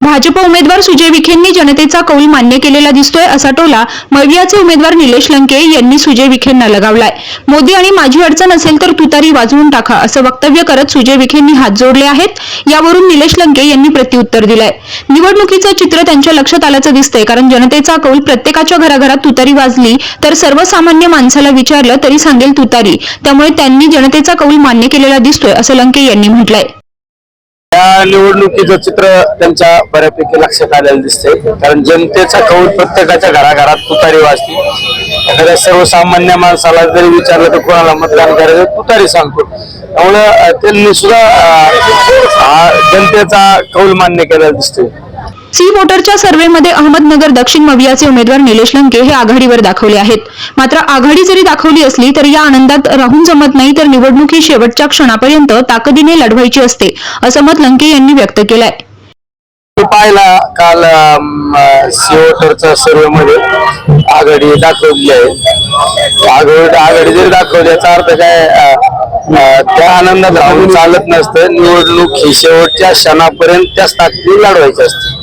Bhajap उमेदवार सुजय विखेंनी जनतेचा कौल मान्य केलेला दिसतोय असा टोला मवियाचे उमेदवार निलेश लंके यांनी सुजय विखेंना लगावलाय. मोदी आणि माझी अडचण असेल तर तुतारी वाजवून टाका असं वक्तव्य करत सुजय विखेंनी हात जोडले आहेत. यावरून निलेश लंके यांनी प्रत्युत्तर दिलंय. निवडणुकीचं चित्र त्यांच्या लक्षात आल्याचं दिसतंय कारण जनतेचा कौल प्रत्येकाच्या घराघरात तुतारी वाजली तर सर्वसामान्य माणसाला विचारलं तरी सांगेल तुतारी त्यामुळे त्यांनी जनतेचा कौल मान्य केलेला दिसतोय असं लंके यांनी म्हटलंय. या निवडणुकीचं चित्र त्यांच्या बऱ्यापैकी लक्षात आलेलं दिसतंय. कारण जनतेचा कौल प्रत्येकाच्या घराघरात तुतारी वाजते. एखाद्या सर्वसामान्य माणसाला जरी विचारलं तर कोणाला मतदान करायचं तुतारी सांगतो. त्यामुळं त्यांनी सुद्धा जनतेचा कौल मान्य केलेला दिसतोय. सी मोटरच्या सर्व्हेमध्ये अहमदनगर दक्षिण मवियाचे उमेदवार निलेश लंके हे आघाडीवर दाखवले आहेत. मात्र आघाडी जरी दाखवली असली तरी या आनंदात राहून जमत नाही तर निवडणुकी शेवटच्या क्षणापर्यंत ताकदीने लढवायची असते असं मत लंके यांनी व्यक्त केलंय. पाहिला काल सीओटरच्या सर्वे मध्ये आघाडी दाखवली आहे. आघाडी आघाडी जरी दाखवली याचा अर्थ काय त्या आनंदात राहून चालत नसतं. निवडणूक ही शेवटच्या क्षणापर्यंत त्याच ताकदी लढवायची असते.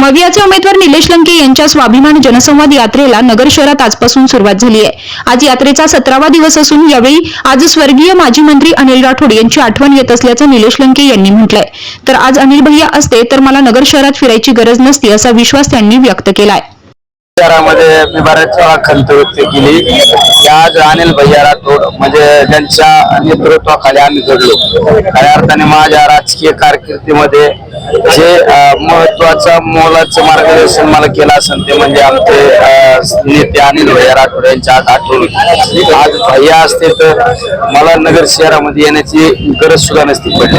मवियाचे उमेदवार निलेश लंके यांच्या स्वाभिमान जनसंवाद यात्रेला नगर शहरात आजपासून सुरुवात झाली आहे. आज यात्रेचा सतरावा दिवस असून यावेळी आज स्वर्गीय माजी मंत्री अनिल राठोड यांची आठवण येत असल्याचं निलेश लंके यांनी म्हटलंय. तर आज अनिल भैया असते तर मला नगर शहरात फिरायची गरज नसती असा विश्वास त्यांनी व्यक्त केलाय. शहरामध्ये मी बऱ्याच वेळा खंत व्यक्त केली. की आज अनिल भैया राठोड म्हणजे ज्यांच्या नेतृत्वाखाली आम्ही घडलो. खऱ्या अर्थाने माझ्या राजकीय कारकिर्दीमध्ये जे महत्वाचं मोलाचं मार्गदर्शन मला केलं असेल ते म्हणजे आमचे नेते अनिल भैया राठोड यांच्या आज आठवण आज भैया असते तर मला नगर शहरामध्ये येण्याची गरज सुद्धा नसती पडली.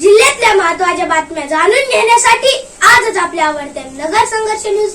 जिल्ह्यातल्या महत्त्वाच्या बातम्या जाणून घेण्यासाठी आजच आपल्या आवडत्या नगर संघर्ष न्यूज